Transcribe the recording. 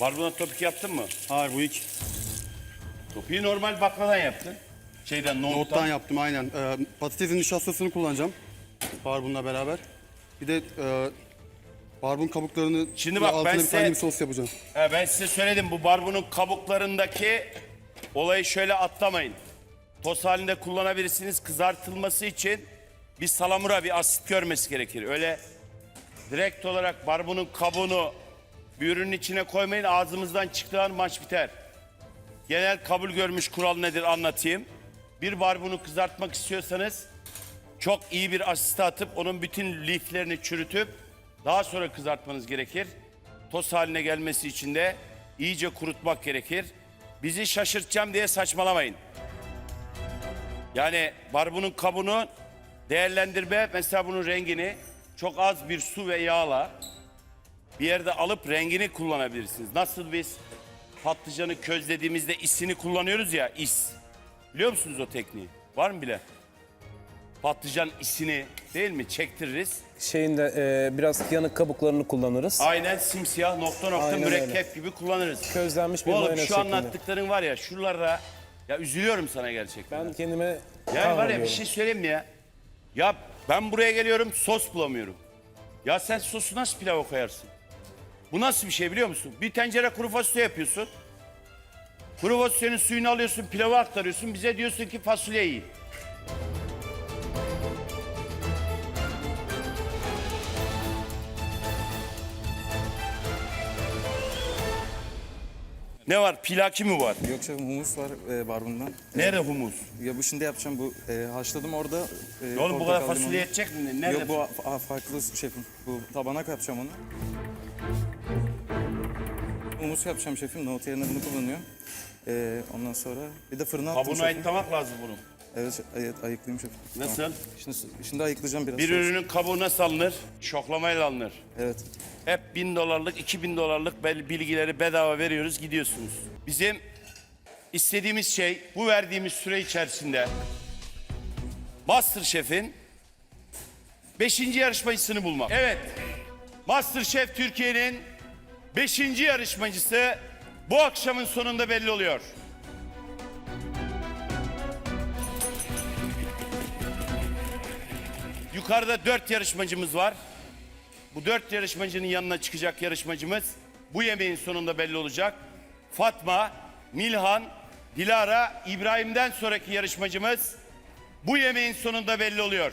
Barbunat topik yaptın mı? Hayır bu ilk Topiği normal bakladan yaptın. Şeyden, nohuttan. nohuttan yaptım aynen. Ee, patatesin nişastasını kullanacağım. Barbunla beraber. Bir de e, barbun kabuklarını Şimdi bak, ben altına bir size- tane bir sos yapacağım. He, ben size söyledim bu barbunun kabuklarındaki olayı şöyle atlamayın. Toz halinde kullanabilirsiniz. Kızartılması için bir salamura, bir asit görmesi gerekir. Öyle direkt olarak barbunun kabuğunu bir ürünün içine koymayın. Ağzımızdan çıktığı an maç biter. Genel kabul görmüş kural nedir anlatayım. Bir barbunu kızartmak istiyorsanız çok iyi bir asiste atıp onun bütün liflerini çürütüp daha sonra kızartmanız gerekir. Toz haline gelmesi için de iyice kurutmak gerekir. Bizi şaşırtacağım diye saçmalamayın. Yani barbunun kabını değerlendirme mesela bunun rengini çok az bir su ve yağla bir yerde alıp rengini kullanabilirsiniz. Nasıl biz patlıcanı közlediğimizde isini kullanıyoruz ya is. Biliyor musunuz o tekniği? Var mı bile? Patlıcan isini değil mi çektiririz. Şeyinde e, biraz yanık kabuklarını kullanırız. Aynen simsiyah nokta nokta Aynen mürekkep öyle. gibi kullanırız. Közlenmiş bir Oğlum mayonez şu şeklinde. anlattıkların var ya şuralara ya üzülüyorum sana gerçekten. Ben kendime yani var ya bir şey söyleyeyim mi ya? Ya ben buraya geliyorum sos bulamıyorum. Ya sen sosu nasıl pilava koyarsın? Bu nasıl bir şey biliyor musun? Bir tencere kuru fasulye yapıyorsun. Kuru fasulyenin suyunu alıyorsun, pilava aktarıyorsun. Bize diyorsun ki fasulye iyi. Ne var? Pilaki mi var? Yok şefim humus var e, barbundan. Nerede humus? Ya bu şimdi yapacağım bu e, haşladım orada. E, Oğlum bu kadar fasulye limonlu. yetecek mi? Nerede? Yok bu farklı şefim. Bu tabanak yapacağım onu. Humus yapacağım şefim. Nohut yerine bunu kullanıyorum. E, ondan sonra bir de fırına attım Kabuğunu şefim. ayıklamak lazım bunu. Evet, evet ayıklayayım şefim. Nasıl? Tamam. Şimdi, şimdi ayıklayacağım biraz. Bir sonra. ürünün kabuğu nasıl alınır? Şoklamayla alınır. Evet. Hep bin dolarlık, iki bin dolarlık bel- bilgileri bedava veriyoruz, gidiyorsunuz. Bizim istediğimiz şey bu verdiğimiz süre içerisinde Masterchef'in beşinci yarışmacısını bulmak. Evet, Masterchef Türkiye'nin beşinci yarışmacısı bu akşamın sonunda belli oluyor. Yukarıda dört yarışmacımız var. Bu dört yarışmacının yanına çıkacak yarışmacımız bu yemeğin sonunda belli olacak. Fatma, Milhan, Dilara, İbrahim'den sonraki yarışmacımız bu yemeğin sonunda belli oluyor.